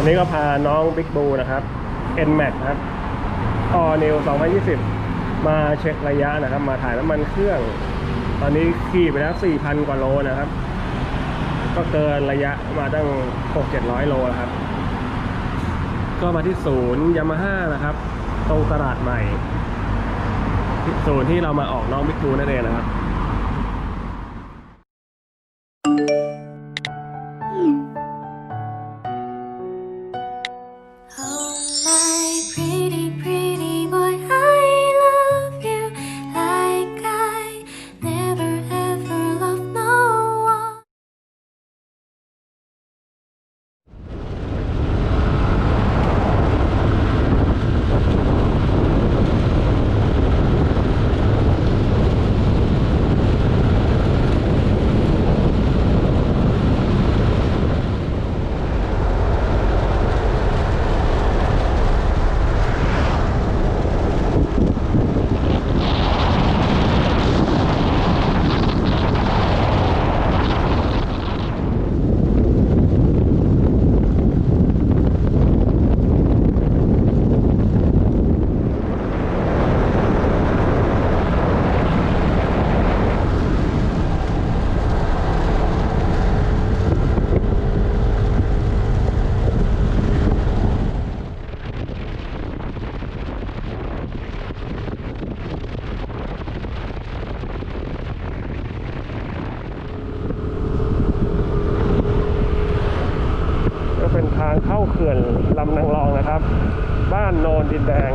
ันนี้ก็พาน้องบิ๊กบูนะครับ N Max ครับ All New 2020 มาเช็คระยะนะครับ มาถ่ายน้ำมันเครื่อง ตอนนี้ขี่ไปแล้ว 4,000 กว่าโลนะครับ ก็เกินระยะมาตั้ง 6-700 โลแล้วครับ ก็มาที่ศูนย์ยามาฮ่านะครับ ตรงตลาดใหม่ ศูนย์ที่เรามาออกน้องบิ๊กบูนั่นเองนะครับ บบ้านโนนดินแดง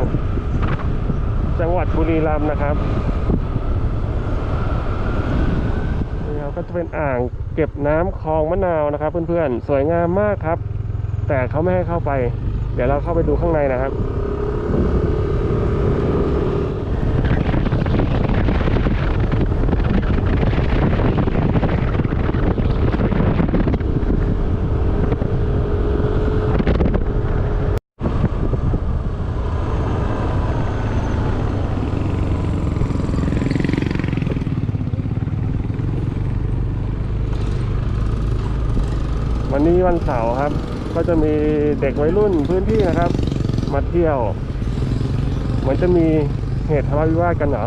จังหวัดบุรีรัมย์นะครับนี่ครับก็จะเป็นอ่างเก็บน้ำคลองมะนาวนะครับ เพื่อนๆ สวยงามมากครับ แต่เขาไม่ให้เข้าไป เดี๋ยวเราเข้าไปดูข้างในนะครับ วันนี้วันเสาร์ครับ ก็จะมีเด็กวัยรุ่นพื้นที่นะครับ มาเที่ยว เหมือนจะมีเหตุทะเลาะวิวาทกันเหรอ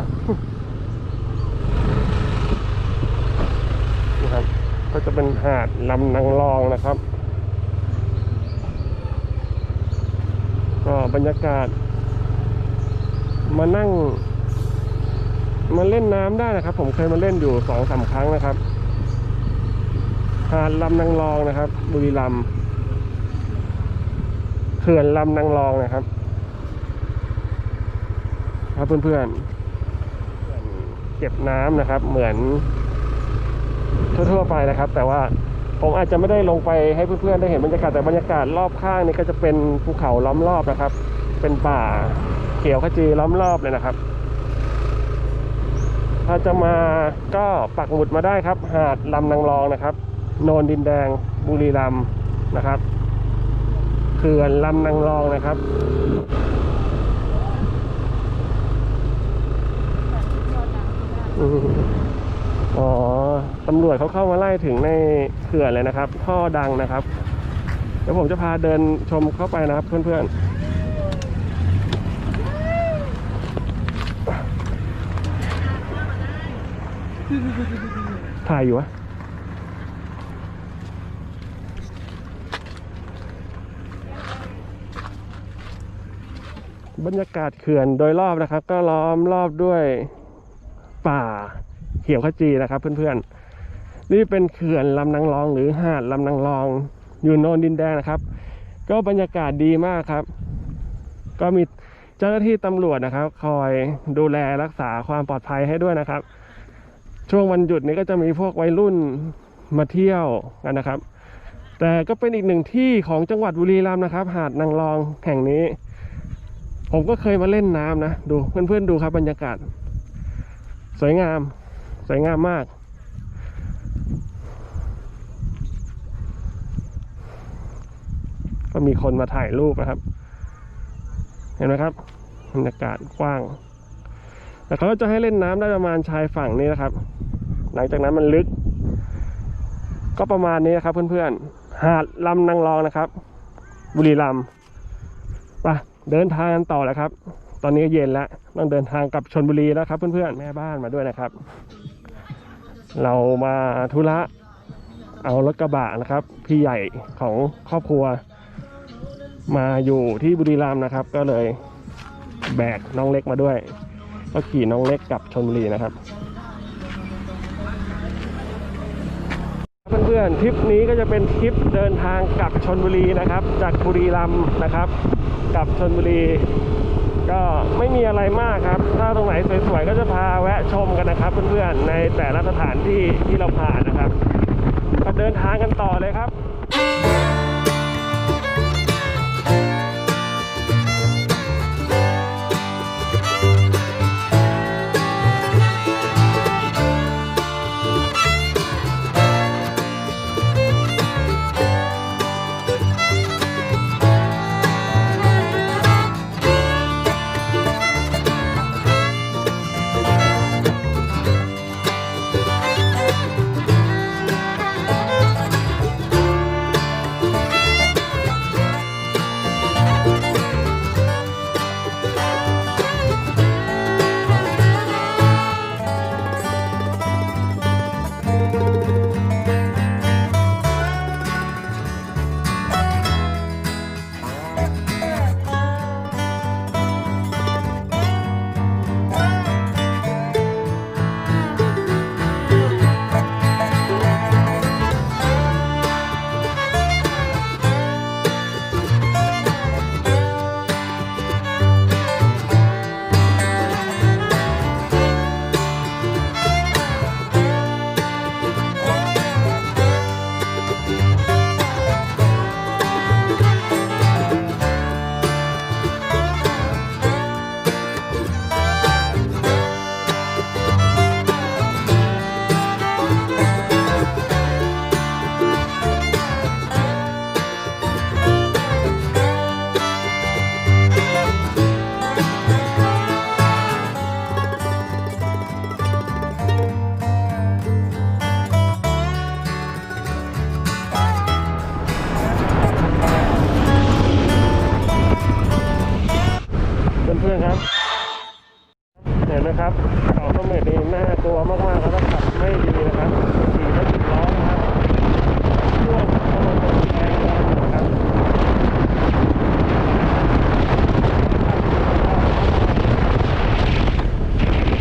นะครับ ก็จะเป็นหาดลำนางรองนะครับ ก็บรรยากาศ มานั่ง มาเล่นน้ำได้นะครับ ผมเคยมาเล่นอยู่สองสามครั้งนะครับหาดลำนางรองนะครับ บุรีรัมย์ เขื่อนลำนางรองนะครับ ครับเพื่อนๆเก็บน้ำนะครับ เหมือนทั่วๆไปนะครับ แต่ว่าผมอาจจะไม่ได้ลงไปให้เพื่อนๆได้เห็นบรรยากาศแต่บรรยากาศรอบข้างนี่ก็จะเป็นภูเขาล้อมรอบนะครับ เป็นป่าเขียวขจีล้อมรอบเลยนะครับ ถ้าจะมาก็ปักหมุดมาได้ครับ หาดลำนางรองนะครับ โนนดินแดงบุรีรัมย์นะครับ เขื่อนลำนางรองนะครับอ๋อตำรวจเขาเข้ามาไล่ถึงในเขื่อนเลยนะครับ ท่อดังนะครับ เดี๋ยวผมจะพาเดินชมเข้าไปนะครับ เพื่อนๆถ่ายอยู่วะ บรรยากาศเขื่อนโดยรอบนะครับ ก็ล้อมรอบด้วยป่าเขียวขจีนะครับเพื่อนๆ นี่เป็นเขื่อนลำนางรองหรือหาดลำนางรองอยู่โนนดินแดงนะครับ ก็บรรยากาศดีมากครับ ก็มีเจ้าหน้าที่ตำรวจนะครับ คอยดูแลรักษาความปลอดภัยให้ด้วยนะครับ ช่วงวันหยุดนี้ก็จะมีพวกวัยรุ่นมาเที่ยวกันนะครับ แต่ก็เป็นอีกหนึ่งที่ของจังหวัดบุรีรัมย์นะครับ หาดนางรองแห่งนี้ ผมก็เคยมาเล่นน้ำนะ ดูเพื่อนๆดูครับบรรยากาศ สวยงาม สวยงามมาก ก็มีคนมาถ่ายรูปนะครับ เห็นไหมครับบรรยากาศกว้าง แต่เขาจะให้เล่นน้ำได้ประมาณชายฝั่งนี้นะครับ หลังจากนั้นมันลึก ก็ประมาณนี้นะครับเพื่อนๆ หาดลำนางรองนะครับ บุรีรัมย์ เดินทางกันต่อแล้วครับ ตอนนี้เย็นแล้วต้องเดินทางกลับชนบุรีแล้วครับ เพื่อนๆแม่บ้านมาด้วยนะครับ เรามาธุระเอารถกระบะนะครับ พี่ใหญ่ของครอบครัว มาอยู่ที่บุรีรัมย์นะครับ ก็เลยแบกน้องเล็กมาด้วย ก็ขี่น้องเล็กกลับชนบุรีนะครับ เพื่อนๆทริปนี้ก็จะเป็นทริปเดินทางกลับชนบุรีนะครับ จากบุรีรัมย์นะครับกลับชนบุรี ก็ไม่มีอะไรมากครับ ถ้าตรงไหนสวยๆ ก็จะพาแวะชมกันนะครับ เพื่อนๆ ในแต่ละสถานที่ที่เราผ่านนะครับมาเดินทางกันต่อเลยครับ เพื่อนๆครับ เห็นไหมครับเขาสมเด็จนี่น่ากลัวมากๆแล้วขับไม่ดีนะครับขี่รถสิบล้อนะครับช่วงถนนแดงนะครับ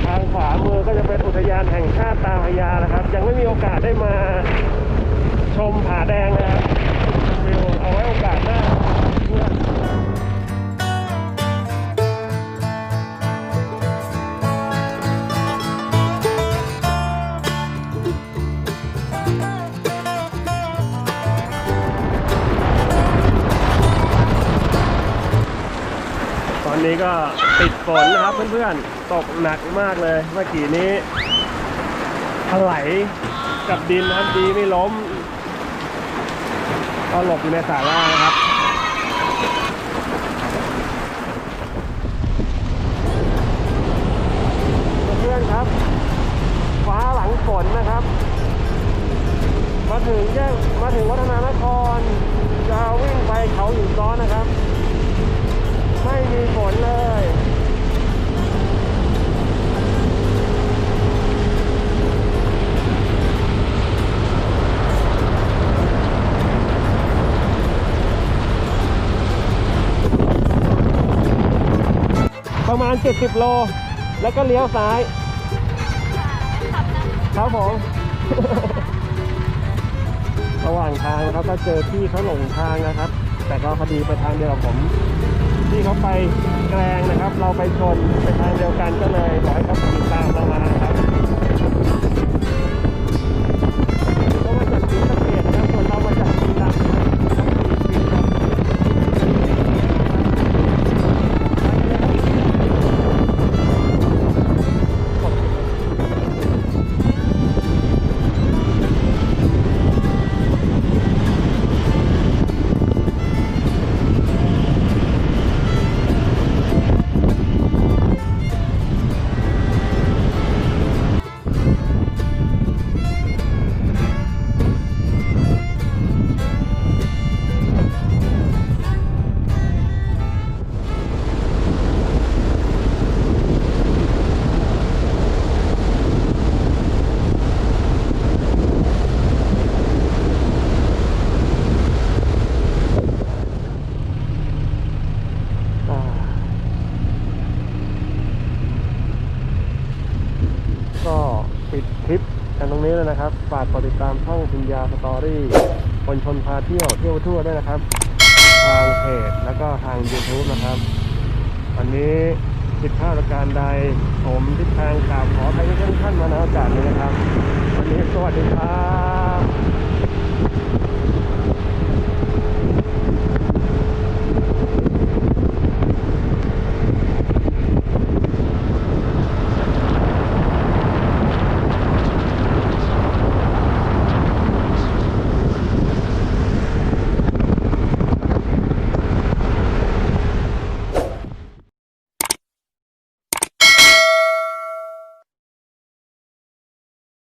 ทางขวามือก็จะเป็นอุทยานแห่งชาติตาพยานะครับ ยังไม่มีโอกาสได้มาชมผาแดง ตอนนี้ก็ติดฝนนะครับเพื่อนๆ ตกหนักมากเลย เมื่อกี้นี้ถลายกับดินนะครับดีไม่ล้ม ก็หลบอยู่ในสารานะครับเพื่อนครับ ฟ้าหลังฝนนะครับ มาถึงแยกมาถึงวัฒนานครจะวิ่งไปเขาหินซ้อนนะครับ ไม่มีฝนเลย ประมาณ 70 โล แล้วก็เลี้ยวซ้าย ครับผม ระหว่างทางนะครับก็เจอพี่เขาหลงทางนะครับ แต่ก็พอดีไปทางเดียวกับผม ที่เขาไปแกลงนะครับ เราไปชนไปทางเดียวกันก็เลย ช่องพิญญาสตอรี่คนชนพาเที่ยวเที่ยวทั่วด้วยนะครับ ทางเพจแล้วก็ทาง YouTube นะครับ วันนี้ผิดพลาดประการใด ผมทิศทางกล่าวขอใครทุกท่านมานโอกาสนี้นะครับ วันนี้สวัสดีครับ